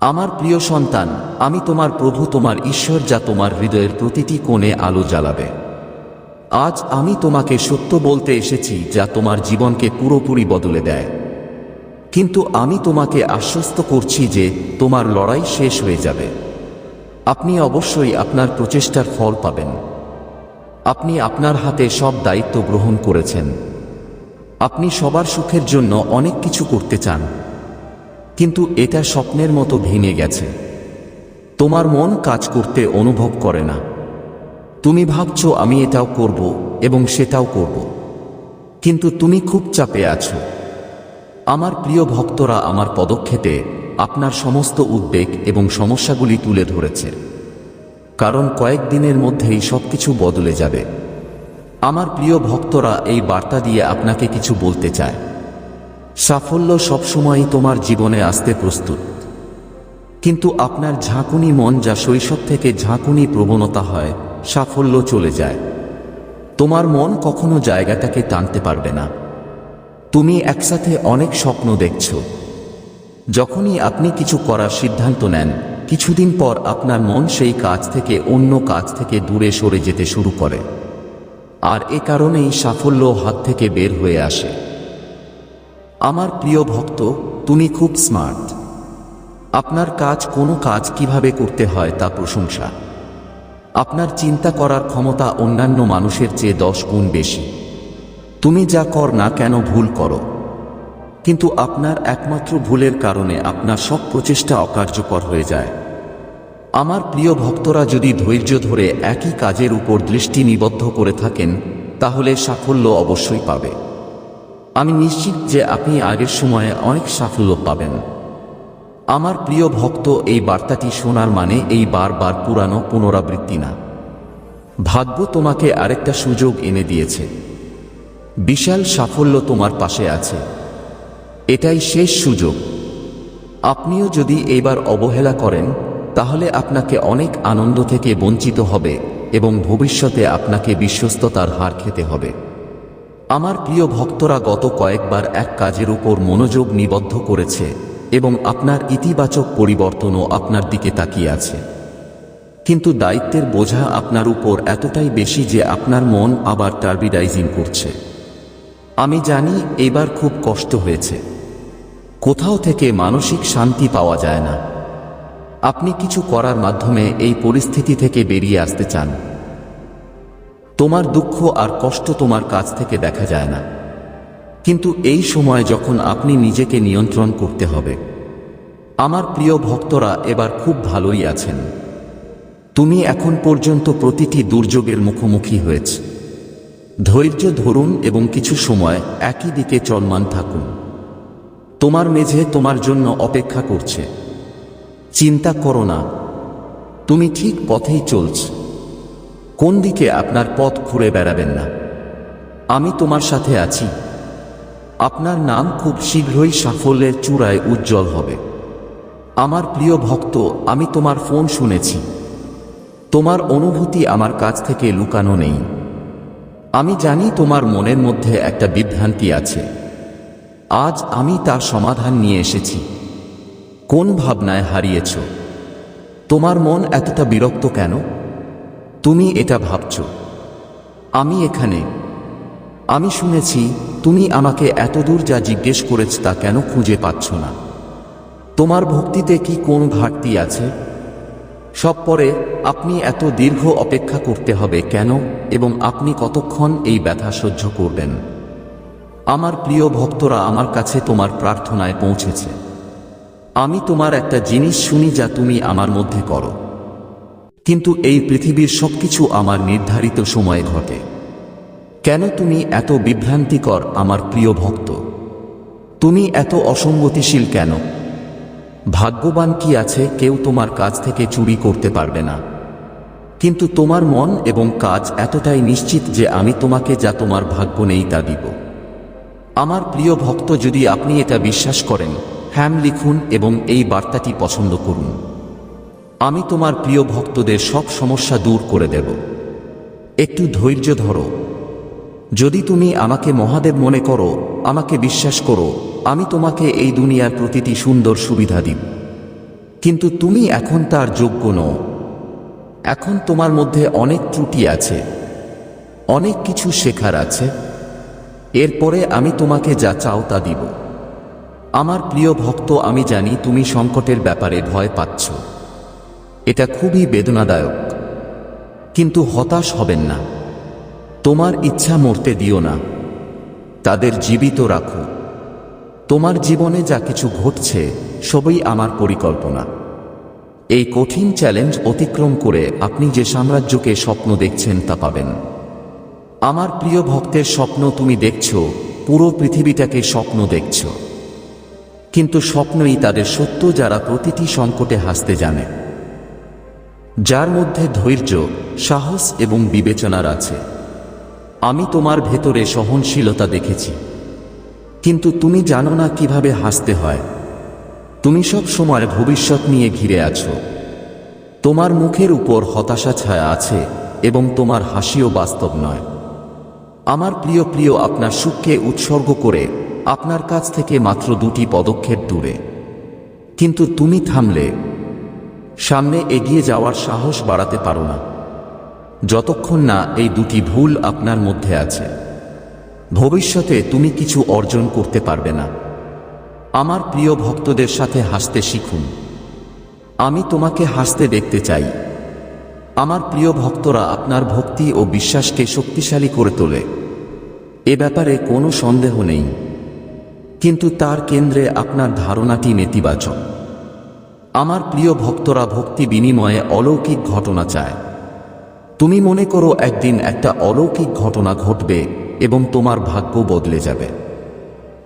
আমার প্রিয় সন্তান, আমি তোমার প্রভু, তোমার ঈশ্বর যা তোমার হৃদয়ের প্রতিটি কোণে আলো জ্বালাবে। আজ আমি তোমাকে সত্য বলতে এসেছি যা তোমার জীবনকে পুরোপুরি বদলে দেয়। কিন্তু আমি তোমাকে আশ্বস্ত করছি যে তোমার লড়াই শেষ হয়ে যাবে। আপনি অবশ্যই আপনার প্রচেষ্টার ফল পাবেন। আপনি আপনার হাতে সব দায়িত্ব গ্রহণ করেছেন। আপনি সবার সুখের জন্য অনেক কিছু করতে চান। কিন্তু এটা স্বপ্নের মতো ভেঙে গেছে। তোমার মন কাজ করতে অনুভব করে না। তুমি ভাবছ, আমি এটাও করব এবং সেটাও করব। কিন্তু তুমি খুব চাপে আছো। আমার প্রিয় ভক্তরা আমার পদক্ষেপে আপনার সমস্ত উদ্বেগ এবং সমস্যাগুলি তুলে ধরেছে। কারণ কয়েকদিনের মধ্যেই সবকিছু বদলে যাবে। আমার প্রিয় ভক্তরা এই বার্তা দিয়ে আপনাকে কিছু বলতে চায়। সাফল্য সবসময়ই তোমার জীবনে আসতে প্রস্তুত। কিন্তু আপনার ঝাঁকুনি মন যা শৈশব থেকে ঝাঁকুনি প্রবণতা হয়, সাফল্য চলে যায়। তোমার মন কখনো জায়গাটাকে টানতে পারবে না। তুমি একসাথে অনেক স্বপ্ন দেখছ। যখনই আপনি কিছু করার সিদ্ধান্ত নেন, কিছুদিন পর আপনার মন সেই কাজ থেকে, অন্য কাজ থেকে দূরে সরে যেতে শুরু করে। আর এ কারণেই সাফল্য হাত থেকে বের হয়ে আসে। আমার প্রিয় ভক্ত, তুমি খুব স্মার্ট। আপনার কাজ কোনো কাজ কীভাবে করতে হয় তা প্রশংসা। আপনার চিন্তা করার ক্ষমতা অন্যান্য মানুষের চেয়ে দশ গুণ বেশি। তুমি যা কর না কেন ভুল করো। কিন্তু আপনার একমাত্র ভুলের কারণে আপনার সব প্রচেষ্টা অকার্যকর হয়ে যায়। আমার প্রিয় ভক্তরা যদি ধৈর্য ধরে একই কাজের উপর দৃষ্টি নিবদ্ধ করে থাকেন, তাহলে সাফল্য অবশ্যই পাবে। আমি নিশ্চিত যে আপনি আগের সময়ে অনেক সাফল্য পাবেন। আমার প্রিয় ভক্ত এই বার্তাটি শোনার মানে এই বারবার পুরানো পুনরাবৃত্তি না। ভাগ্য তোমাকে আরেকটা সুযোগ এনে দিয়েছে। বিশাল সাফল্য তোমার পাশে আছে। এটাই শেষ সুযোগ। আপনিও যদি এইবার অবহেলা করেন, তাহলে আপনাকে অনেক আনন্দ থেকে বঞ্চিত হবে এবং ভবিষ্যতে আপনাকে বিশ্বস্ততার হার খেতে হবে। আমার প্রিয় ভক্তরা গত কয়েকবার এক কাজের উপর মনোযোগ নিবদ্ধ করেছে এবং আপনার ইতিবাচক পরিবর্তনও আপনার দিকে তাকিয়ে আছে। কিন্তু দায়িত্বের বোঝা আপনার উপর এতটাই বেশি যে আপনার মন আবার টার্বিডাইজিং করছে। আমি জানি এবার খুব কষ্ট হয়েছে। কোথাও থেকে মানসিক শান্তি পাওয়া যায় না। আপনি কিছু করার মাধ্যমে এই পরিস্থিতি থেকে বেরিয়ে আসতে চান। তোমার দুঃখ আর কষ্ট তোমার কাছ থেকে দেখা যায় না। কিন্তু এই সময় যখন আপনি নিজেকে নিয়ন্ত্রণ করতে হবে, আমার প্রিয় ভক্তরা এবার খুব ভালোই আছেন। তুমি এখন পর্যন্ত প্রতিটি দুর্যোগের মুখোমুখি হয়েছ। ধৈর্য ধরুন এবং কিছু সময় একই দিকে চলমান থাকুন। তোমার মেঝে তোমার জন্য অপেক্ষা করছে। চিন্তা করো না। তুমি ঠিক পথেই চলছ। কোন দিকে আপনার পথ ঘুরে বেড়াবেন না? আমি তোমার সাথে আছি। আপনার নাম খুব শীঘ্রই সাফল্যের চূড়ায় উজ্জ্বল হবে। আমার প্রিয় ভক্ত, আমি তোমার ফোন শুনেছি। তোমার অনুভূতি আমার কাছ থেকে লুকানো নেই। আমি জানি তোমার মনের মধ্যে একটা বিভ্রান্তি আছে। আজ আমি তার সমাধান নিয়ে এসেছি। কোন ভাবনায় হারিয়েছ? তোমার মন এতটা বিরক্ত কেন? তুমি এটা ভাবছ। আমি এখানে। আমি শুনেছি, তুমি আমাকে এতদূর যা জিজ্ঞেস করেছ তা কেন খুঁজে পাচ্ছ না। তোমার ভক্তিতে কি কোন ঘাটতি আছে? সব পরে আপনি এত দীর্ঘ অপেক্ষা করতে হবে কেন এবং আপনি কতক্ষণ এই ব্যথা সহ্য করবেন? আমার প্রিয় ভক্তরা আমার কাছে তোমার প্রার্থনায় পৌঁছেছে। আমি তোমার একটা জিনিস শুনি যা তুমি আমার মধ্যে করো। কিন্তু এই পৃথিবীর সবকিছু আমার নির্ধারিত সময়ে ঘটে। কেন তুমি এত বিভ্রান্তিকর আমার প্রিয় ভক্ত? তুমি এত অসঙ্গতিশীল কেন? ভাগ্যবান কি আছে কেউ তোমার কাছ থেকে চুরি করতে পারবে না। কিন্তু তোমার মন এবং কাজ এতটাই নিশ্চিত যে আমি তোমাকে যা তোমার ভাগ্য নেই তা দিব। আমার প্রিয় ভক্ত, যদি আপনি এটা বিশ্বাস করেন, হ্যাম লিখুন এবং এই বার্তাটি পছন্দ করুন। আমি তোমার প্রিয় ভক্তদের সব সমস্যা দূর করে দেব। একটু ধৈর্য ধরো। যদি তুমি আমাকে মহাদেব মনে করো, আমাকে বিশ্বাস করো, আমি তোমাকে এই দুনিয়ার প্রতিটি সুন্দর সুবিধা দিব। কিন্তু তুমি এখন তার যোগ্য নও। এখন তোমার মধ্যে অনেক ত্রুটি আছে। অনেক কিছু শেখার আছে। এরপরে আমি তোমাকে যা চাও তা দিব। আমার প্রিয় ভক্ত, আমি জানি তুমি সংকটের ব্যাপারে ভয় পাচ্ছ। এটা খুবই বেদনাদায়ক। কিন্তু হতাশ হবেন না। তোমার ইচ্ছা মরতে দিও না। তাদের জীবিত রাখো। তোমার জীবনে যা কিছু ঘটছে, সবই আমার পরিকল্পনা। এই কঠিন চ্যালেঞ্জ অতিক্রম করে আপনি যে সাম্রাজ্যকে স্বপ্ন দেখছেন তা পাবেন। আমার প্রিয় ভক্তের স্বপ্ন তুমি দেখছ, পুরো পৃথিবীটাকে স্বপ্ন দেখছ। কিন্তু স্বপ্নই তাদের সত্য যারা প্রতিটি সংকটে হাসতে জানে। যার মধ্যে ধৈর্য, সাহস এবং বিবেচনার আছে। আমি তোমার ভেতরে সহনশীলতা দেখেছি। কিন্তু তুমি জানো না কীভাবে হাসতে হয়। তুমি সব সময় ভবিষ্যৎ নিয়ে ঘিরে আছো। তোমার মুখের উপর হতাশা ছায়া আছে এবং তোমার হাসিও বাস্তব নয়। আমার প্রিয় প্রিয়, আপনার সুখকে উৎসর্গ করে আপনার কাছ থেকে মাত্র দুটি পদক্ষেপ দূরে। কিন্তু তুমি থামলে সামনে এগিয়ে যাওয়ার সাহস বাড়াতে পারো না। যতক্ষণ না এই দুটি ভুল আপনার মধ্যে আছে। ভবিষ্যতে তুমি কিছু অর্জন করতে পারবে না। আমার প্রিয় ভক্তদের সাথে হাসতে শিখুন। আমি তোমাকে হাসতে দেখতে চাই। আমার প্রিয় ভক্তরা আপনার ভক্তি ও বিশ্বাসকে শক্তিশালী করে তোলে। এ ব্যাপারে কোনো সন্দেহ নেই। কিন্তু তার কেন্দ্রে আপনার ধারণাটি নেতিবাচক। আমার প্রিয় ভক্তরা ভক্তি বিনিময়ে অলৌকিক ঘটনা চায়। তুমি মনে করো একদিন একটা অলৌকিক ঘটনা ঘটবে এবং তোমার ভাগ্য বদলে যাবে।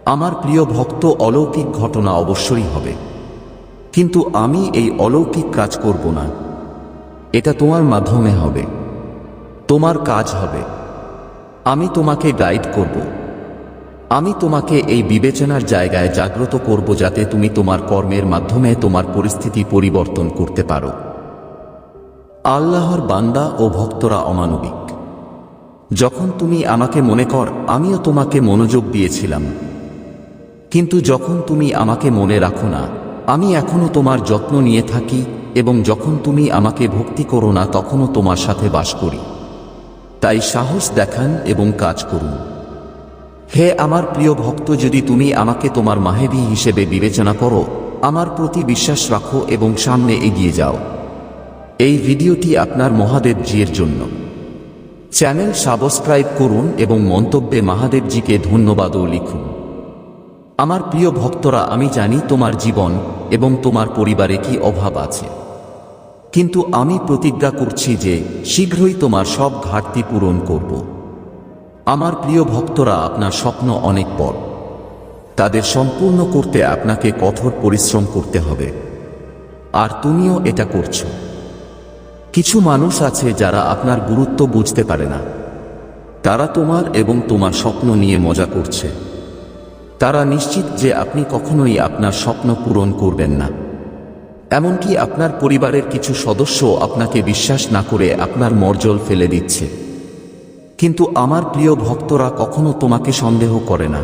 আমার প্রিয় ভক্ত, অলৌকিক ঘটনা অবশ্যই হবে। কিন্তু আমি এই অলৌকিক কাজ করব না। এটা তোমার মাধ্যমে হবে। তোমার কাজ হবে। আমি তোমাকে গাইড করব। আমি তোমাকে এই বিবেচনার জায়গায় জাগ্রত করব যাতে তুমি তোমার কর্মের মাধ্যমে তোমার পরিস্থিতি পরিবর্তন করতে পারো। আল্লাহর বান্দা ও ভক্তরা অমানবিক। যখন তুমি আমাকে মনে কর, আমিও তোমাকে মনোযোগ দিয়েছিলাম। কিন্তু যখন তুমি আমাকে মনে রাখো না, আমি এখনও তোমার যত্ন নিয়ে থাকি এবং যখন তুমি আমাকে ভক্তি করো না, তখনও তোমার সাথে বাস করি। তাই সাহস দেখান এবং কাজ করুন। হে আমার প্রিয় ভক্ত, যদি তুমি আমাকে তোমার মাহেবি হিসেবে বিবেচনা করো, আমার প্রতি বিশ্বাস রাখো এবং সামনে এগিয়ে যাও। এই ভিডিওটি আপনার মহাদেবজির জন্য। চ্যানেল সাবস্ক্রাইব করুন এবং মন্তব্যে মহাদেবজিকে ধন্যবাদও লিখুন। আমার প্রিয় ভক্তরা, আমি জানি তোমার জীবন এবং তোমার পরিবারে কি অভাব আছে। কিন্তু আমি প্রতিজ্ঞা করছি যে শীঘ্রই তোমার সব ঘাটতি পূরণ করব। আমার প্রিয় ভক্তরা, আপনার স্বপ্ন অনেক বড়। তাদের সম্পূর্ণ করতে আপনাকে কঠোর পরিশ্রম করতে হবে। আর তুমিও এটা করছ। কিছু মানুষ আছে যারা আপনার গুরুত্ব বুঝতে পারে না। তারা তোমার এবং তোমার স্বপ্ন নিয়ে মজা করছে। তারা নিশ্চিত যে আপনি কখনোই আপনার স্বপ্ন পূরণ করবেন না। এমনকি আপনার পরিবারের কিছু সদস্য আপনাকে বিশ্বাস না করে আপনার মর্জল ফেলে দিচ্ছে। কিন্তু আমার প্রিয় ভক্তরা কখনো তোমাকে সন্দেহ করে না।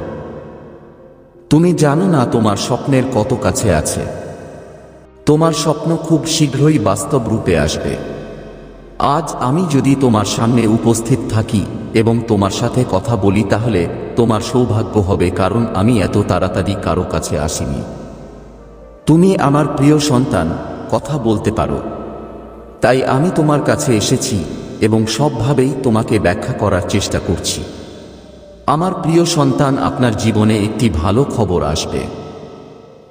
তুমি জানো না তোমার স্বপ্নের কত কাছে আছে। তোমার স্বপ্ন খুব শীঘ্রই বাস্তব রূপে আসবে। আজ আমি যদি তোমার সামনে উপস্থিত থাকি এবং তোমার সাথে কথা বলি তাহলে তোমার সৌভাগ্য হবে কারণ আমি এত তাড়াতাড়ি কারও কাছে আসিনি। তুমি আমার প্রিয় সন্তান, কথা বলতে পারো। তাই আমি তোমার কাছে এসেছি এবং সবভাবেই তোমাকে ব্যাখ্যা করার চেষ্টা করছি। আমার প্রিয় সন্তান, আপনার জীবনে একটি ভালো খবর আসবে।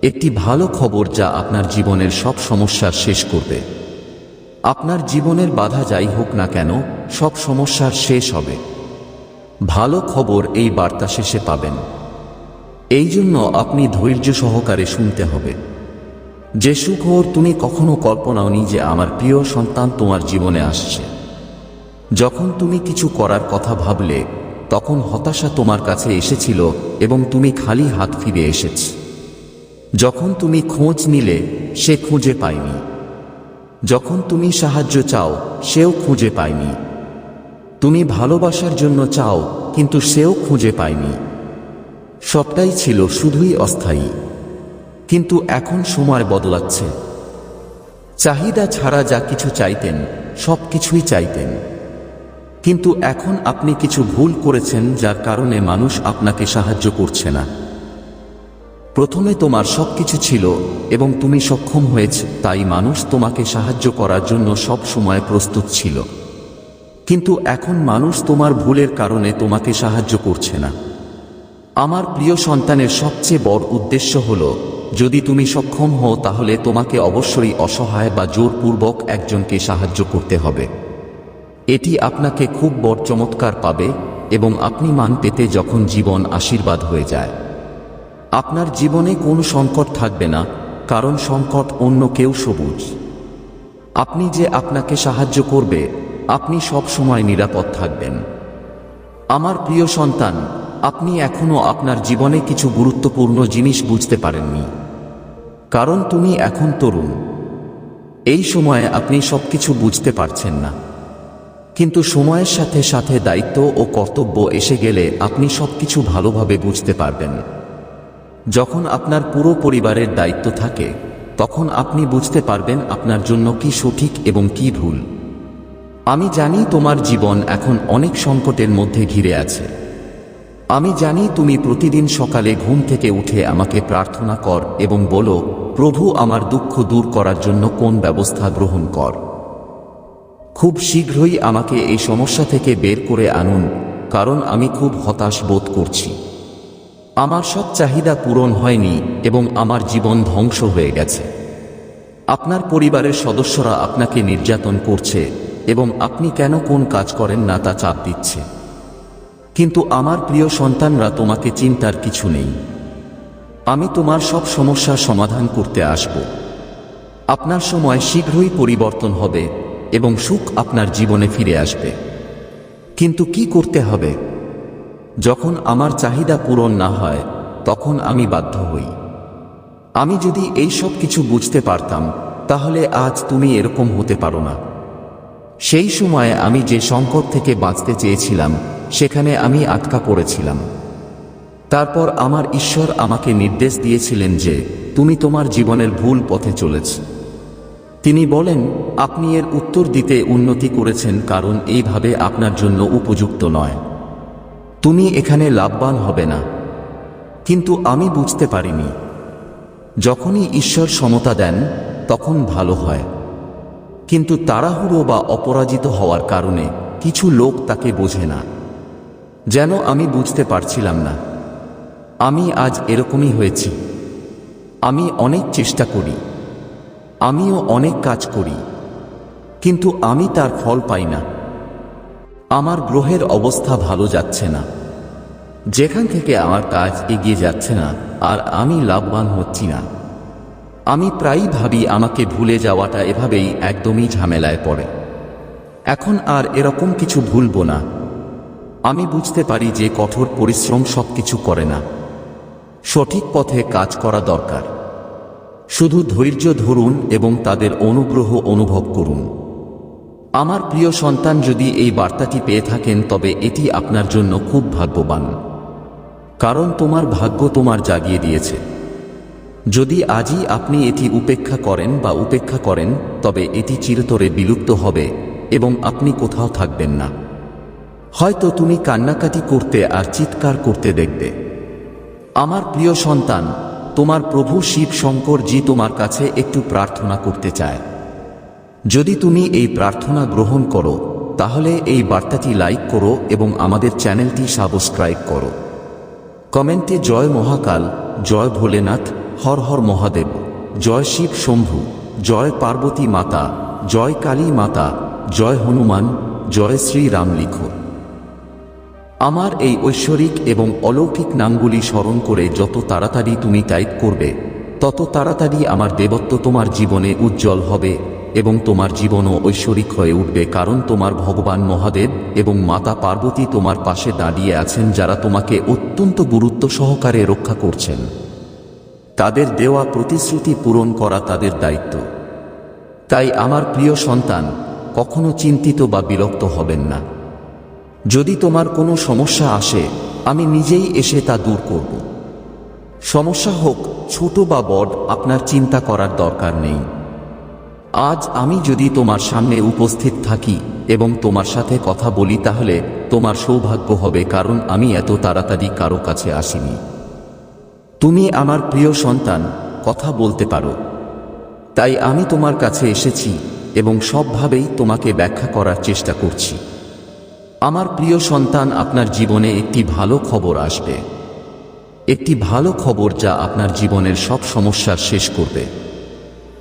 একটি ভালো খবর যা আপনার জীবনের সব সমস্যার শেষ করবে। আপনার জীবনের বাধা যাই হোক না কেন, সব সমস্যার শেষ হবে। ভালো খবর এই বার্তা শেষে পাবেন। এই জন্য আপনি ধৈর্য সহকারে শুনতে হবে। যে সুখবর তুমি কখনো কল্পনাওনি যে আমার প্রিয় সন্তান তোমার জীবনে আসছে। যখন তুমি কিছু করার কথা ভাবলে, তখন হতাশা তোমার কাছে এসেছিল এবং তুমি খালি হাত ফিরে এসেছ। যখন তুমি খোঁজ নিলে, সে খুঁজে পায়নি। যখন তুমি সাহায্য চাও, সেও খুঁজে পায়নি। তুমি ভালোবাসার জন্য চাও, কিন্তু সেও খুঁজে পায়নি। সবটাই ছিল শুধুই অস্থায়ী। কিন্তু এখন সময় বদলাচ্ছে। চাহিদা ছাড়া যা কিছু চাইতেন সব কিছুই চাইতেন। কিন্তু এখন আপনি কিছু ভুল করেছেন যার কারণে মানুষ আপনাকে সাহায্য করছে না। প্রথমে তোমার সব কিছু ছিল এবং তুমি সক্ষম হয়েছ, তাই মানুষ তোমাকে সাহায্য করার জন্য সব সময় প্রস্তুত ছিল। কিন্তু এখন মানুষ তোমার ভুলের কারণে তোমাকে সাহায্য করছে না। আমার প্রিয় সন্তানের সবচেয়ে বড় উদ্দেশ্য হল, যদি তুমি সক্ষম হও তাহলে তোমাকে অবশ্যই অসহায় বা জোরপূর্বক একজনকে সাহায্য করতে হবে। এটি আপনাকে খুব বড় চমৎকার পাবে এবং আপনি মান পেতে যখন জীবন আশীর্বাদ হয়ে যায়। আপনার জীবনে কোনো সংকট থাকবে না, কারণ সংকট অন্য কেউ সবুজ। আপনি যে আপনাকে সাহায্য করবে, আপনি সব সময় নিরাপদ থাকবেন। আমার প্রিয় সন্তান, আপনি এখনও আপনার জীবনে কিছু গুরুত্বপূর্ণ জিনিস বুঝতে পারেননি। কারণ তুমি এখন তরুণ। এই সময়ে আপনি সবকিছু বুঝতে পারছেন না। কিন্তু সময়ের সাথে সাথে দায়িত্ব ও কর্তব্য এসে গেলে আপনি সবকিছু ভালোভাবে বুঝতে পারবেন। যখন আপনার পুরো পরিবারের দায়িত্ব থাকে, তখন আপনি বুঝতে পারবেন আপনার জন্য কি সঠিক এবং কি ভুল। আমি জানি তোমার জীবন এখন অনেক সংকটের মধ্যে ঘিরে আছে। আমি জানি তুমি প্রতিদিন সকালে ঘুম থেকে উঠে আমাকে প্রার্থনা কর এবং বলো, প্রভু, আমার দুঃখ দূর করার জন্য কোন ব্যবস্থা গ্রহণ কর। খুব শীঘ্রই আমাকে এই সমস্যা থেকে বের করে আনুন, কারণ আমি খুব হতাশ বোধ করছি। আমার সব চাহিদা পূরণ হয়নি এবং আমার জীবন ধ্বংস হয়ে গেছে। আপনার পরিবারের সদস্যরা আপনাকে নির্যাতন করছে এবং আপনি কেন কোন কাজ করেন না তা চাপ দিচ্ছে। কিন্তু আমার প্রিয় সন্তানরা তোমাকে চিন্তার কিছু নেই। আমি তোমার সব সমস্যার সমাধান করতে আসব। আপনার সময় শীঘ্রই পরিবর্তন হবে। এবং সুখ আপনার জীবনে ফিরে আসবে। কিন্তু কি করতে হবে? যখন আমার চাহিদা পূরণ না হয়, তখন আমি বাধ্য হই। আমি যদি এই সব কিছু বুঝতে পারতাম, তাহলে আজ তুমি এরকম হতে পারো না। সেই সময়ে আমি যে সংকট থেকে বাঁচতে চেয়েছিলাম, সেখানে আমি আটকা পড়েছিলাম। তারপর আমার ঈশ্বর আমাকে নির্দেশ দিয়েছিলেন যে, তুমি তোমার জীবনের ভুল পথে চলেছ। তিনি বলেন, আপনি এর উত্তর দিতে উন্নতি করেছেন কারণ এইভাবে আপনার জন্য উপযুক্ত নয়। তুমি এখানে লাভবান হবে না। কিন্তু আমি বুঝতে পারিনি। যখনই ঈশ্বর সমতা দেন, তখন ভালো হয়। কিন্তু তাড়াহুড়ো বা অপরাজিত হওয়ার কারণে কিছু লোক তাকে বোঝে না। যেন আমি বুঝতে পারছিলাম না। আমি আজ এরকমই হয়েছি। আমি অনেক চেষ্টা করি। আমিও অনেক কাজ করি, কিন্তু আমি তার ফল পাই না। আমার গ্রহের অবস্থা ভালো যাচ্ছে না। যেখান থেকে আমার কাজ এগিয়ে যাচ্ছে না, আর আমি লাভবান হচ্ছি না। আমি প্রায়ই ভাবি আমাকে ভুলে যাওয়াটা এভাবেই একদমই ঝামেলায় পড়ে। এখন আর এরকম কিছু ভুলব না। আমি বুঝতে পারি যে কঠোর পরিশ্রম সব কিছু করে না। সঠিক পথে কাজ করা দরকার। শুধু ধৈর্য ধরুন এবং তাদের অনুগ্রহ অনুভব করুন। আমার প্রিয় সন্তান, যদি এই বার্তাটি পেয়ে থাকেন, তবে এটি আপনার জন্য খুব ভাগ্যবান। কারণ তোমার ভাগ্য তোমার জাগিয়ে দিয়েছে। যদি আজই আপনি এটি উপেক্ষা করেন বা উপেক্ষা করেন, তবে এটি চিরতরে বিলুপ্ত হবে এবং আপনি কোথাও থাকবেন না। হয়তো তুমি কান্নাকাটি করতে আর চিৎকার করতে দেখবে। আমার প্রিয় সন্তান তোমার প্রভু শিব শঙ্কর জি তোমার কাছে একটু প্রার্থনা করতে চায়। যদি তুমি এই প্রার্থনা গ্রহণ করো, তাহলে এই বার্তাটি লাইক করো এবং আমাদের চ্যানেলটি সাবস্ক্রাইব করো। কমেন্টে জয় মহাকাল, জয় ভোলেনাথ, হর হর মহাদেব, জয় শিব শম্ভু, জয় পার্বতী মাতা, জয় কালী মাতা, জয় হনুমান, জয় শ্রীরাম লিখো আমার এই ঐশ্বরিক এবং অলৌকিক নামগুলি স্মরণ করে যত তাড়াতাড়ি তুমি টাইপ করবে, তত তাড়াতাড়ি আমার দেবত্ব তোমার জীবনে উজ্জ্বল হবে এবং তোমার জীবনও ঐশ্বরিক হয়ে উঠবে কারণ তোমার ভগবান মহাদেব এবং মাতা পার্বতী তোমার পাশে দাঁড়িয়ে আছেন যারা তোমাকে অত্যন্ত গুরুত্ব সহকারে রক্ষা করছেন। তাদের দেওয়া প্রতিশ্রুতি পূরণ করা তাদের দায়িত্ব। তাই আমার প্রিয় সন্তান, কখনো চিন্তিত বা বিরক্ত হবেন না। যদি তোমার কোনো সমস্যা আসে, আমি নিজেই এসে তা দূর করব। সমস্যা হোক, ছোট বা বড়, আপনার চিন্তা করার দরকার নেই। আজ আমি যদি তোমার সামনে উপস্থিত থাকি এবং তোমার সাথে কথা বলি, তাহলে তোমার সৌভাগ্য হবে, কারণ আমি এত তাড়াতাড়ি কারও কাছে আসিনি। তুমি আমার প্রিয় সন্তান, কথা বলতে পারো। তাই আমি তোমার কাছে এসেছি এবং সবভাবেই তোমাকে ব্যাখ্যা করার চেষ্টা করছি। আমার প্রিয় সন্তান, আপনার জীবনে একটি ভালো খবর আসবে। একটি ভালো খবর যা আপনার জীবনের সব সমস্যার শেষ করবে।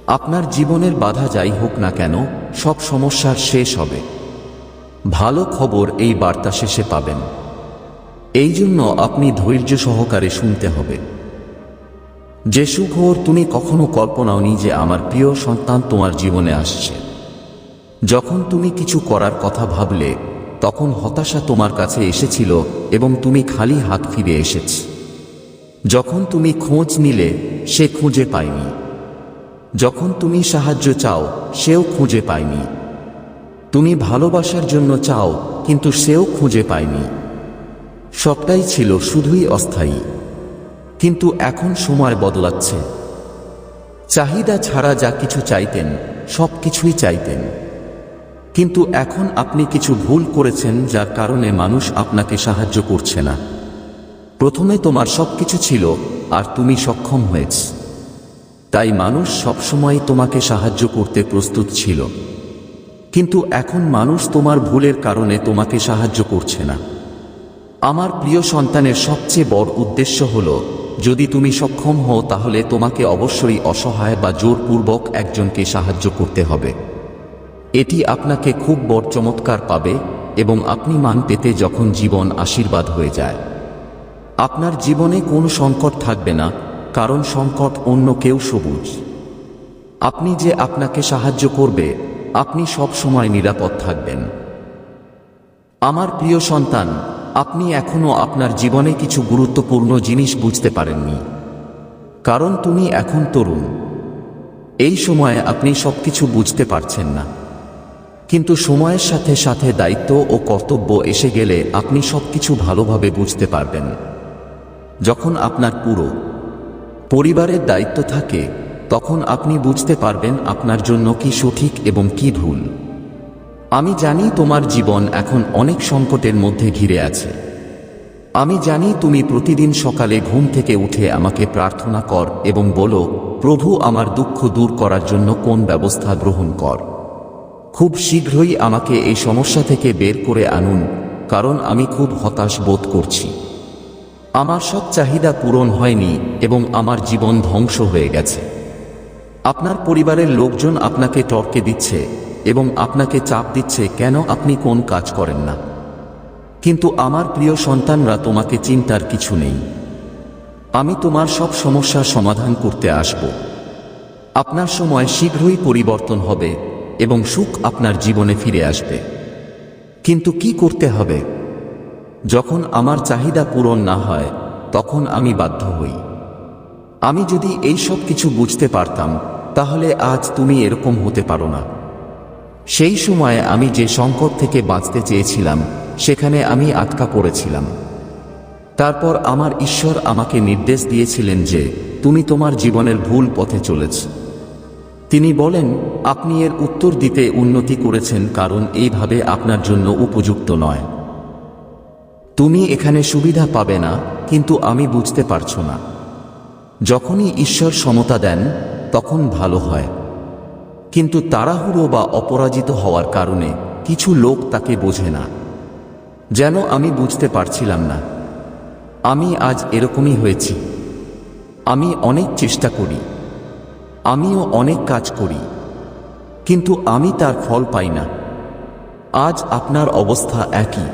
আপনার জীবনের বাধা যাই হোক না কেন, সব সমস্যার শেষ হবে। ভালো খবর এই বার্তা শেষে পাবেন। এই জন্য আপনি ধৈর্য সহকারে শুনতে হবে। যে সুখবর তুমি কখনো কল্পনাওনি যে আমার প্রিয় সন্তান তোমার জীবনে আসছে। যখন তুমি কিছু করার কথা ভাবলে তখন হতাশা তোমার কাছে এসেছিল এবং তুমি খালি হাত ফিরে এসেছ। যখন তুমি খোঁজ নিলে, সে খুঁজে পায়নি। যখন তুমি সাহায্য চাও, সেও খুঁজে পায়নি। তুমি ভালোবাসার জন্য চাও, কিন্তু সেও খুঁজে পায়নি। সবটাই ছিল শুধুই অস্থায়ী। কিন্তু এখন সময় বদলাচ্ছে। চাহিদা ছাড়া যা কিছু চাইতেন সব কিছুই চাইতেন। কিন্তু এখন আপনি কিছু ভুল করেছেন যার কারণে মানুষ আপনাকে সাহায্য করছে না। প্রথমে তোমার সব কিছু ছিল, আর তুমি সক্ষম হয়েছ। তাই মানুষ সবসময় তোমাকে সাহায্য করতে প্রস্তুত ছিল। কিন্তু এখন মানুষ তোমার ভুলের কারণে তোমাকে সাহায্য করছে না। আমার প্রিয় সন্তানের সবচেয়ে বড় উদ্দেশ্য হল, যদি তুমি সক্ষম হও তাহলে তোমাকে অবশ্যই অসহায় বা জোরপূর্বক একজনকে সাহায্য করতে হবে। এটি আপনাকে খুব বড় চমৎকার পাবে এবং আপনি মান পেতে যখন জীবন আশীর্বাদ হয়ে যায়। আপনার জীবনে কোনো সংকট থাকবে না, কারণ সংকট অন্য কেউ সবুজ। আপনি যে আপনাকে সাহায্য করবে, আপনি সব সময় নিরাপদ থাকবেন। আমার প্রিয় সন্তান, আপনি এখনও আপনার জীবনে কিছু গুরুত্বপূর্ণ জিনিস বুঝতে পারেননি। কারণ তুমি এখন তরুণ। এই সময়ে আপনি সবকিছু বুঝতে পারছেন না। কিন্তু সময়ের সাথে সাথে দায়িত্ব ও কর্তব্য এসে গেলে আপনি সবকিছু ভালোভাবে বুঝতে পারবেন। যখন আপনার পুরো পরিবারের দায়িত্ব থাকে, তখন আপনি বুঝতে পারবেন আপনার জন্য কি সঠিক এবং কি ভুল। আমি জানি তোমার জীবন এখন অনেক সংকটের মধ্যে ঘিরে আছে। আমি জানি তুমি প্রতিদিন সকালে ঘুম থেকে উঠে আমাকে প্রার্থনা কর এবং বলো, প্রভু, আমার দুঃখ দূর করার জন্য কোন ব্যবস্থা গ্রহণ কর। খুব শীঘ্রই আমাকে এই সমস্যা থেকে বের করে আনুন, কারণ আমি খুব হতাশ বোধ করছি। আমার সব চাহিদা পূরণ হয়নি এবং আমার জীবন ধ্বংস হয়ে গেছে। আপনার পরিবারের লোকজন আপনাকে টর্কে দিচ্ছে এবং আপনাকে চাপ দিচ্ছে কেন আপনি কোন কাজ করেন না। কিন্তু আমার প্রিয় সন্তানরা তোমাকে চিন্তার কিছু নেই। আমি তোমার সব সমস্যার সমাধান করতে আসব। আপনার সময় শীঘ্রই পরিবর্তন হবে। এবং সুখ আপনার জীবনে ফিরে আসবে। কিন্তু কি করতে হবে? যখন আমার চাহিদা পূরণ না হয়, তখন আমি বাধ্য হই। আমি যদি এই সব কিছু বুঝতে পারতাম, তাহলে আজ তুমি এরকম হতে পারো না। সেই সময়ে আমি যে সংকট থেকে বাঁচতে চেয়েছিলাম, সেখানে আমি আটকা পড়েছিলাম। তারপর আমার ঈশ্বর আমাকে নির্দেশ দিয়েছিলেন যে, তুমি তোমার জীবনের ভুল পথে চলেছ। তিনি বলেন, আপনি এর উত্তর দিতে উন্নতি করেছেন কারণ এইভাবে আপনার জন্য উপযুক্ত নয়। তুমি এখানে সুবিধা পাবে না, কিন্তু আমি বুঝতে পারছ না। যখনই ঈশ্বর সমতা দেন, তখন ভালো হয়। কিন্তু তাড়াহুড়ো বা অপরাজিত হওয়ার কারণে কিছু লোক তাকে বোঝে না। যেন আমি বুঝতে পারছিলাম না। আমি আজ এরকমই হয়েছি। আমি অনেক চেষ্টা করি। আমিও অনেক কাজ করি, কিন্তু আমি তার ফল পাই না। আজ আপনার অবস্থা একই।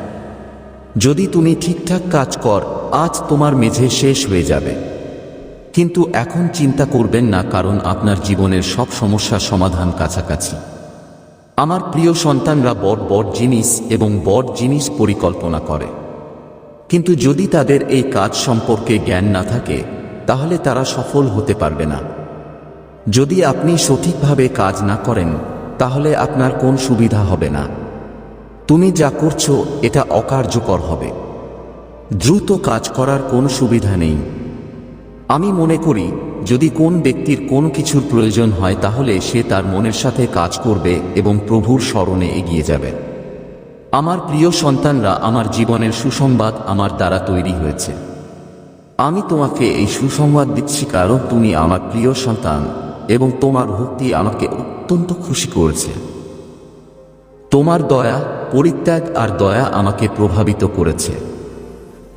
যদি তুমি ঠিকঠাক কাজ কর, আজ তোমার মেঝে শেষ হয়ে যাবে। কিন্তু এখন চিন্তা করবেন না, কারণ আপনার জীবনের সব সমস্যার সমাধান কাছাকাছি। আমার প্রিয় সন্তানরা বড় বড় জিনিস এবং বড় জিনিস পরিকল্পনা করে। কিন্তু যদি তাদের এই কাজ সম্পর্কে জ্ঞান না থাকে, তাহলে তারা সফল হতে পারবে না। যদি আপনি সঠিকভাবে কাজ না করেন, তাহলে আপনার কোন সুবিধা হবে না। তুমি যা করছ, এটা অকার্যকর হবে। দ্রুত কাজ করার কোন সুবিধা নেই। আমি মনে করি, যদি কোন ব্যক্তির কোন কিছুর প্রয়োজন হয়, তাহলে সে তার মনের সাথে কাজ করবে এবং প্রভুর স্মরণে এগিয়ে যাবে। আমার প্রিয় সন্তানরা, আমার জীবনের সুসংবাদ আমার দ্বারা তৈরি হয়েছে। আমি তোমাকে এই সুসংবাদ দিচ্ছি, কারণ তুমি আমার প্রিয় সন্তান। এবং তোমার ভক্তি আমাকে অত্যন্ত খুশি করেছে। তোমার দয়া, পরিত্যাগ আর দয়া আমাকে প্রভাবিত করেছে।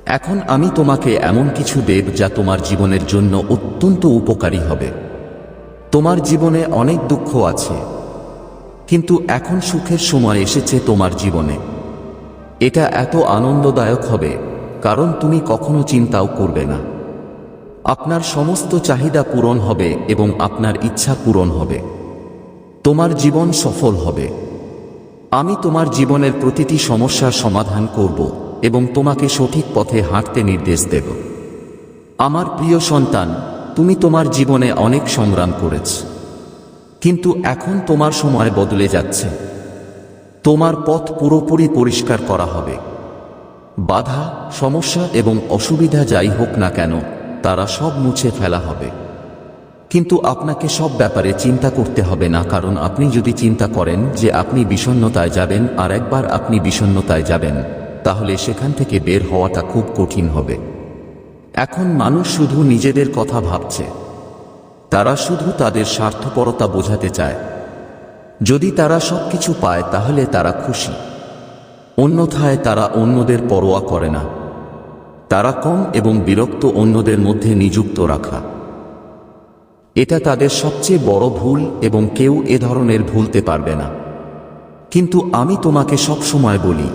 এখন আমি তোমাকে এমন কিছু দেব যা তোমার জীবনের জন্য অত্যন্ত উপকারী হবে। তোমার জীবনে অনেক দুঃখ আছে, কিন্তু এখন সুখের সময় এসেছে তোমার জীবনে। এটা এত আনন্দদায়ক হবে, কারণ তুমি কখনো চিন্তাও করবে না। আপনার সমস্ত চাহিদা পূরণ হবে এবং আপনার ইচ্ছা পূরণ হবে। তোমার জীবন সফল হবে। আমি তোমার জীবনের প্রতিটি সমস্যার সমাধান করব এবং তোমাকে সঠিক পথে হাঁটতে নির্দেশ দেব। আমার প্রিয় সন্তান, তুমি তোমার জীবনে অনেক সংগ্রাম করেছ। কিন্তু এখন তোমার সময় বদলে যাচ্ছে। তোমার পথ পুরোপুরি পরিষ্কার করা হবে। বাধা, সমস্যা এবং অসুবিধা যাই হোক না কেন তারা সব মুছে ফেলা হবে। কিন্তু আপনাকে সব ব্যাপারে চিন্তা করতে হবে না, কারণ আপনি যদি চিন্তা করেন যে আপনি বিষণ্ণতায় যাবেন আর একবার আপনি বিষণ্ণতায় যাবেন, তাহলে সেখান থেকে বের হওয়াটা খুব কঠিন হবে। এখন মানুষ শুধু নিজেদের কথা ভাবছে। তারা শুধু তাদের স্বার্থপরতা বোঝাতে চায়। যদি তারা সবকিছু পায়, তাহলে তারা খুশি। অন্যথায় তারা অন্যদের পরোয়া করে না। তারা কম এবং বিরক্ত অন্যদের মধ্যে নিযুক্ত রাখা। এটা তাদের সবচেয়ে বড় ভুল এবং কেউ এ ধরনের ভুলতে পারবে না। কিন্তু আমি তোমাকে সব সময় বলি,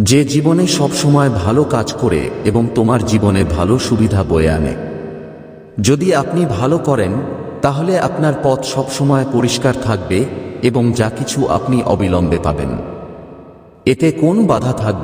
যে জীবনে সব সময় ভালো কাজ করে এবং তোমার জীবনে ভালো সুবিধা বয়ে আনে। যদি আপনি ভালো করেন, তাহলে আপনার পথ সবসময় পরিষ্কার থাকবে এবং যা কিছু আপনি অবিলম্বে পাবেন। এতে কোন বাধা থাকবে